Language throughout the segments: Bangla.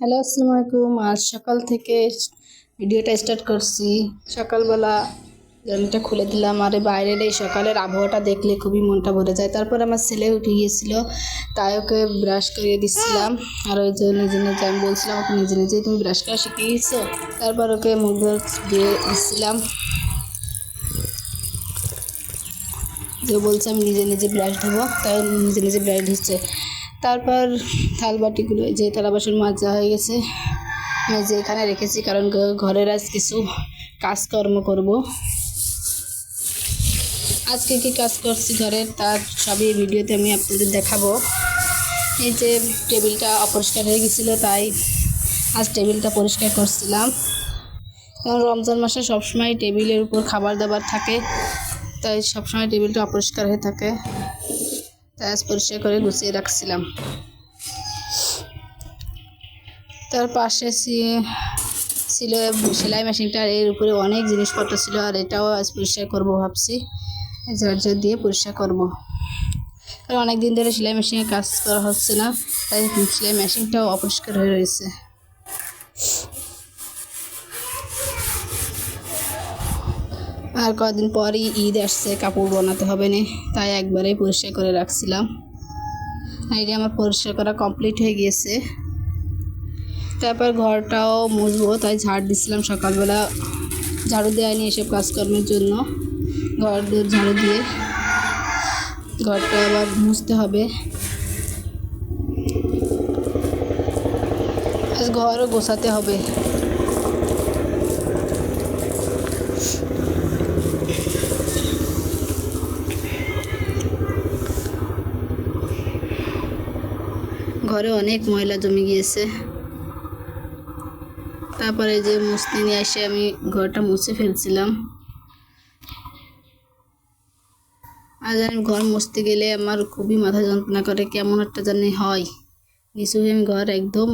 হ্যালো, আসসালামু আলাইকুম। আজ সকাল থেকে ভিডিওটা স্টার্ট করছি। সকালবেলা জানলাটা খুলে দিলাম। আর বাইরের এই সকালের আবহাওয়াটা দেখলে খুবই মনটা ভরে যায়। তারপর আমার ছেলে উঠে গিয়েছিল, তাই ওকে ব্রাশ করিয়ে দিচ্ছিলাম। আর ওই যে নিজে নিজে আমি বলছিলাম, ওকে নিজে নিজেই তুমি ব্রাশ করা শিখে গিয়েছো তারপর ওকে মুখ দিয়ে দিচ্ছিলাম। যে বলছে, আমি নিজে নিজে ব্রাশ ধোবো। তাই নিজে নিজে ব্রাশ দিচ্ছে তারপর থাল বাটিগুলো এই যে থালা বাসন মাজা হয়ে গেছে। মেজে এখানে রেখেছি কারণ ঘরের আজ কিছু কাজকর্ম করব। আজকে কি কাজ করছি ঘরের? তার সবই ভিডিওতে আমি আপনাদের দেখাবো। এই যে টেবিলটা অপরিষ্কার হয়ে গেছিল, তাই আজ টেবিলটা পরিষ্কার করছিলাম। কারণ রমজান মাসে সবসময় টেবিলের উপর খাবার দাবার থাকে, তাই সবসময় টেবিলটা অপরিষ্কার হয়ে থাকে। তাই আজ পরিষ্কার করে গুছিয়ে রাখছিলাম। তার পাশে ছিল সেলাই মেশিনটা, এর উপরে অনেক জিনিসপত্র ছিল, আর এটাও আজ পরিষ্কার করব ভাবছি। জর্জর দিয়ে পরিষ্কার করব। কারণ অনেক দিন ধরে সেলাই মেশিনে কাজ করা হচ্ছে না, তাই সেলাই মেশিনটাও অপরিষ্কার হয়ে রয়েছে। আর কদিন পরই ঈদ আসছে, কাপড় বানাতে হবে না। তাই একবারেই পরিষ্কার করে রাখছিলাম। এটা আমার পরিষ্কার করা কমপ্লিট হয়ে গিয়েছে। তারপর ঘরটাও মুছবো, তাই ঝাড় দিচ্ছিলাম সকালবেলা। ঝাড়ু দেয়নি এসব কাজকর্মের জন্য। ঘর দূর ঝাড়ু দিয়ে ঘরটা আবার মুছতে হবে। ঘরও গোছাতে হবে। ঘরে অনেক ময়লা জমে গিয়েছে। তারপরে যে মুছতে নিয়ে এসে আমি ঘরটা মুছে ফেলছিলাম। আর জানি ঘর মুছতে গেলে আমার খুবই মাথা যন্ত্রণা করে, কেমন একটা জানি হয়। হয়ে আমি ঘর একদম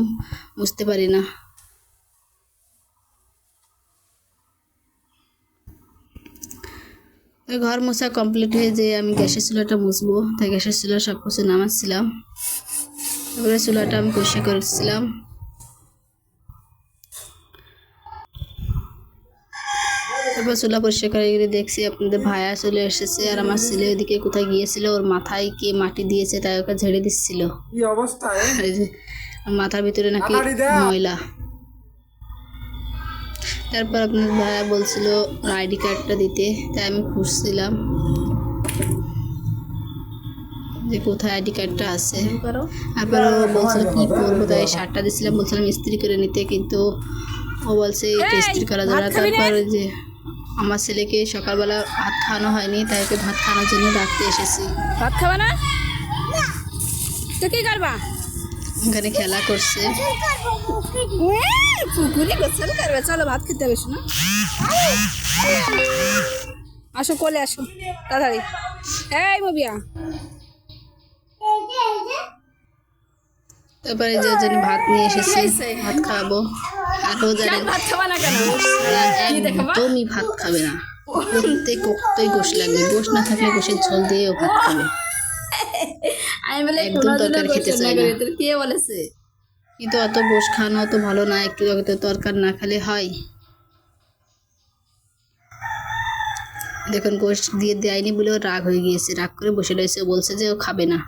মুছতে পারি না। ঘর মোছা কমপ্লিট হয়ে যে আমি গ্যাসের চুলাটা মুছবো। তাই গ্যাসের চুলা সব কিছু নামাচ্ছিলাম। তারপরে চুলাটা আমি পরিষ্কার করেছিলাম তারপর চুলা পরিষ্কার করে গিয়ে দেখছি আপনাদের ভায়া চলে এসেছে আর আমার ছেলে ওইদিকে কোথায় গিয়েছিল ওর মাথায় কে মাটি দিয়েছে তাই ওকে ঝেড়ে দিচ্ছিল। মাথার ভিতরে নাকি ময়লা। তারপর আপনার ভাইয়া বলছিল আইডি কার্ডটা দিতে তাই আমি খুঁজছিলাম। যে কোথায় আইডি কার্ডটা আছে। তারপর ও বলছিল কি করব তাই শার্টটা দিয়েছিলাম বলছিলাম ইস্ত্রি করে নিতে কিন্তু ও বলছে এটা ইস্ত্রি করা যাবে তারপর যে আমার ছেলেকে সকালবেলা ভাত খাওয়ানো হয়নি তাই ওকে ভাত খাওয়ানোর জন্য ডাকতে এসেছি। ভাত খাবা না? তো কি করবা? ওখানে খেলা করছে। পুকুরে গোসল করবে চলো ভাত খেতে হবে শোনো আসো কোলে আসো তাড়াতাড়ি। এই মবিয়া। তারপরে যে জন্য ভাত নিয়ে এসেছি ভাত খাওয়াবো আর ও জানে ভাত খাবা না কেন? একদমই ভাত খাবে না। প্রত্যেক কতই গোশ লাগবে। গোশ না থাকলে গোশের ঝোল দিয়ে ও ভাত খাবে। আমি বলে একদম তরকারি খেতে গোসল না। কে বলেছে? কিন্তু অত গোশ খাওয়ানো অত ভালো না। একটু তরকার না খেলে হয়। দেখুন গোশ দিয়ে দেয়নি বলে ও রাগ হয়ে গিয়েছে। রাগ করে বসে রয়েছে। বলছে যে ও খাবে না।